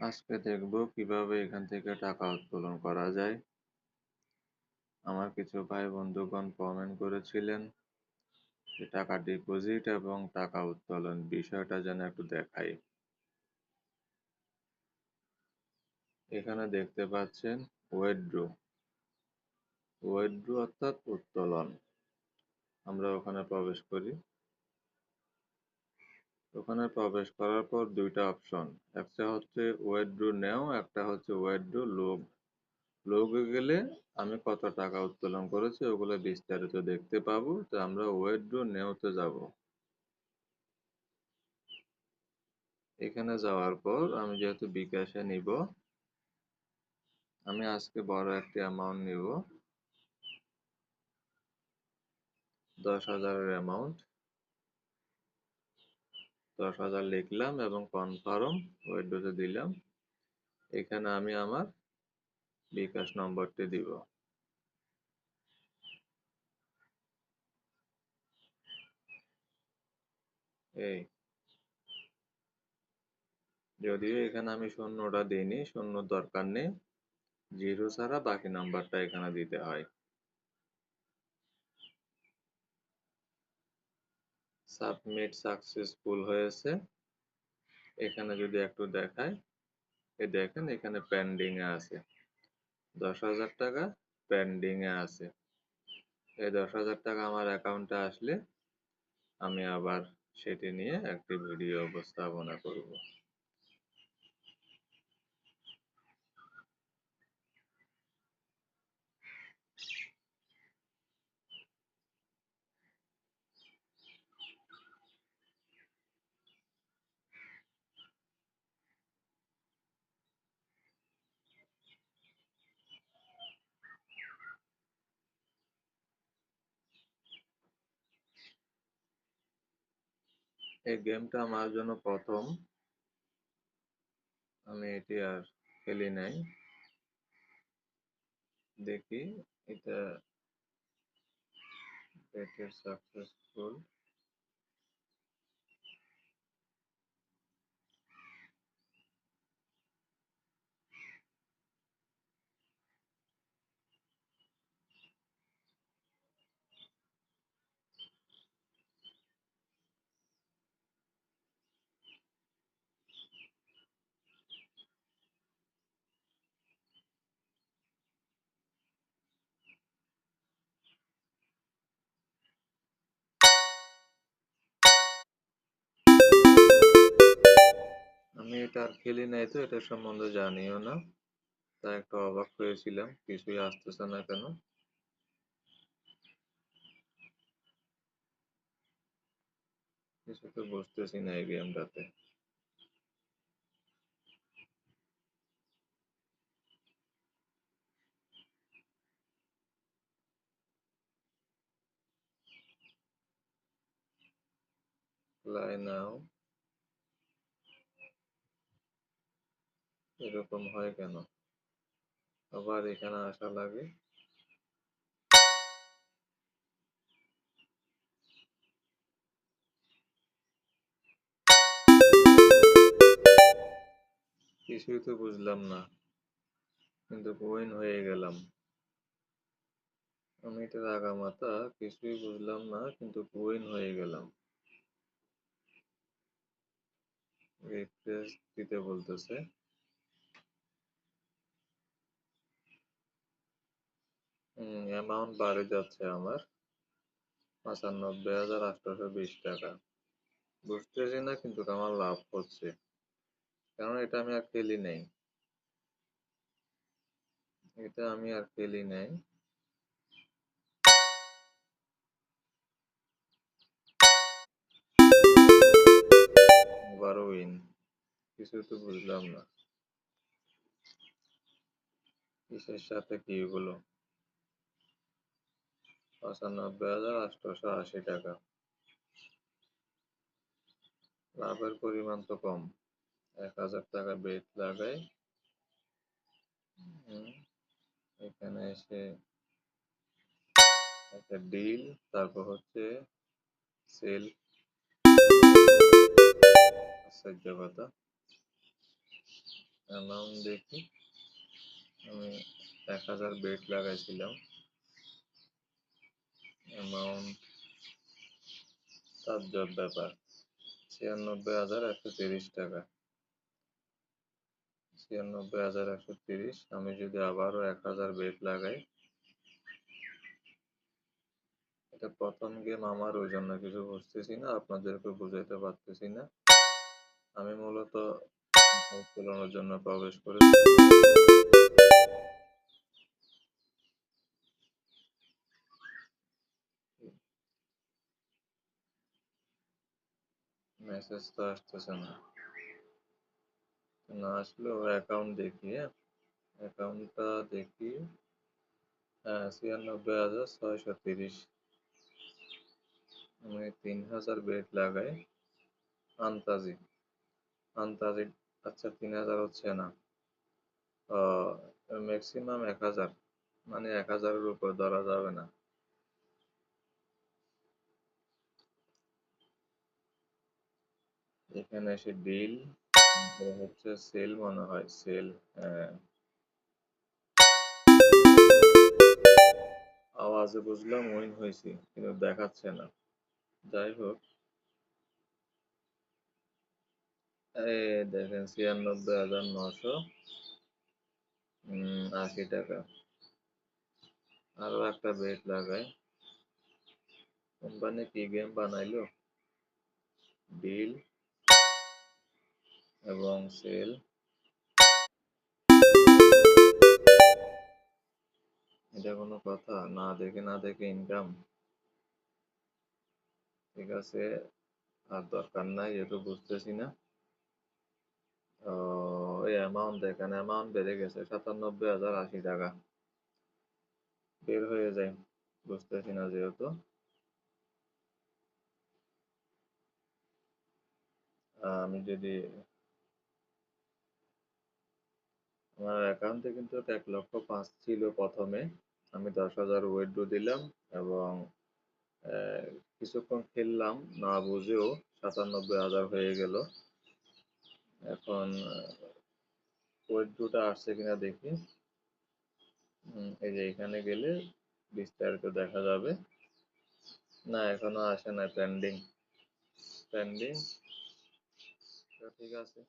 আজকে দেখব কীভাবে এখান থেকে টাকা উত্তোলন করা যায়। আমার কিছু ভাই বন্ধুগণ কমেন্ট করেছিলেন যে টাকা ডিপোজিট এবং টাকা উত্তোলন বিষয়টা যেন একটু দেখাই। এখানে দেখতে পাচ্ছেন ওয়েড্রো ওয়েড্রো অর্থাৎ উত্তোলন। আমরা ওখানে প্রবেশ করি। ওখানে প্রবেশ করার পর দুইটা অপশন একটা হচ্ছে ওয়েড্রো নেও, একটা হচ্ছে ওয়েড্রো লোগ লোগে গেলে আমি কত টাকা উত্তোলন করেছি ওগুলো বিস্তারিত দেখতে পাবো, তো আমরা ওয়েড্রো নেওতে যাব। এখানে যাওয়ার পর আমি যেহেতু বিকাশে নিব, আমি আজকে বড় একটি অ্যামাউন্ট নিব। দশ হাজারের অ্যামাউন্ট দশ হাজার লিখলাম এবং কনফার্ম ওয়েডোতে দিলাম। এখানে আমি আমার বিকাশ নম্বরটি দিব। এই। যদিও এখানে আমি শূন্যটা দিইনি, শূন্য দরকার নেই। জিরো ছাড়া বাকি নাম্বারটা এখানে দিতে হয়। সাবমিট সাকসেসফুল হয়েছে। এখানে যদি একটু দেখায় এ দেখেন এখানে পেন্ডিং এ আছে। দশ হাজার টাকা পেন্ডিং এ আছে। এই দশ হাজার টাকা আমার অ্যাকাউন্টে আসলে আমি আবার সেটি নিয়ে একটি ভিডিও উপস্থাপনা করব। এই গেমটা আমার জন্য প্রথম। আমি এটি আর খেলি নাই। দেখি এটা সাকসেসফুল আমি এটা আর খেলি নাই তো, এটা সম্বন্ধে জানিও না। তাই একটু অবাক হয়েছিলাম, কিছুই আসতেছে না কেন। কিছু তো বুঝতেছি না এই গেমটাতে। Fly now এরকম হয় কেন? আবার এখানে আসা লাগে। কিছুই তো বুঝলাম না। কিন্তু উইন হয়ে গেলাম। আমি এটা রাগা মাথা কিছুই বুঝলাম না, কিন্তু উইন হয়ে গেলাম। রিফ্রেশ দিতে বলতেছে। অ্যামাউন্ট বাড়ে যাচ্ছে আমার। পঁচানব্বই হাজার আটশোশো বিশ টাকা। বুঝতেছি না কিন্তু আমার লাভ হচ্ছে। কারণ এটা আমি আর খেলি নাই। এটা আমি আর খেলি নাই। বারো উইন কিছু তো বুঝলাম না। কিসের সাথে কি হলো? পঁচানব্বই হাজার আটশোশো আশি টাকা। লাভের পরিমাণ তো কম। এক হাজার টাকা বেট লাগাই। এখানে এসে একটা ডিল, তারপর হচ্ছে সেল। আশ্চর্য অ্যামাউন্ট দেখি। আমি এক হাজার বেড লাগাইছিলাম। অ্যামাউন্ট তার জব ব্যাপার, ছিয়ানব্বই হাজার একশো তিরিশ টাকা। ছিয়ানব্বই হাজার একশো তিরিশ, আমি যদি আবারও এক হাজার বেড লাগাই, এটা প্রথম গেম আমার, ওই জন্য কিছু বুঝতেছি না, আপনাদেরকে বুঝাইতে পারতেছি না। আমি মূলত চালানোর জন্য প্রবেশ করেছি। মেসেজ তো আসতেছে না। না আসলেও অ্যাকাউন্ট দেখি হ্যাঁ। অ্যাকাউন্টটা দেখি হ্যাঁ ছিয়ানব্বই হাজার ছয়শো তিরিশ। আমি তিন হাজার বেড লাগাই, আন্তাজি। আন্তাজি আচ্ছা তিন হাজার হচ্ছে না। ম্যাক্সিমাম এক হাজার মানে এক হাজারের উপর ধরা যাবে না। এখানে এসে ডিল হচ্ছে সেল মনে হয় সেল হ্যাঁ। আওয়াজে বুঝলাম উইন হয়েছি, কিন্তু দেখাচ্ছে না। যাই হোক। দেখেন ছিয়ানব্বই হাজার নশো আশি টাকা। আরও একটা বেড লাগাই। কোম্পানি কি গেম বানাইলো? ডিল এবং সেল। এটা কোনো কথা। না দেখে না দেখে ইনকাম ঠিক আছে। আর দরকার নাই যেহেতু বুঝতেছি না। অ্যামাউন্ট দেখেন অ্যামাউন্ট বেড়ে গেছে সাতানব্বই হাজার আশি টাকা। বের হয়ে যায়। বুঝতেছি না যেহেতু। আমি যদি আমার অ্যাকাউন্টে কিন্তু এক লক্ষ পাঁচ ছিল প্রথমে। আমি দশ হাজার উইথড্র দিলাম এবং কিছুক্ষণ খেললাম, না বুঝেও সাতানব্বই হাজার হয়ে গেল। এখন উইথড্রটা আসছে কিনা দেখি। এই যে এখানে গেলে বিস্তারিত দেখা যাবে। না, এখনও আসে না পেন্ডিং পেন্ডিং ঠিক আছে।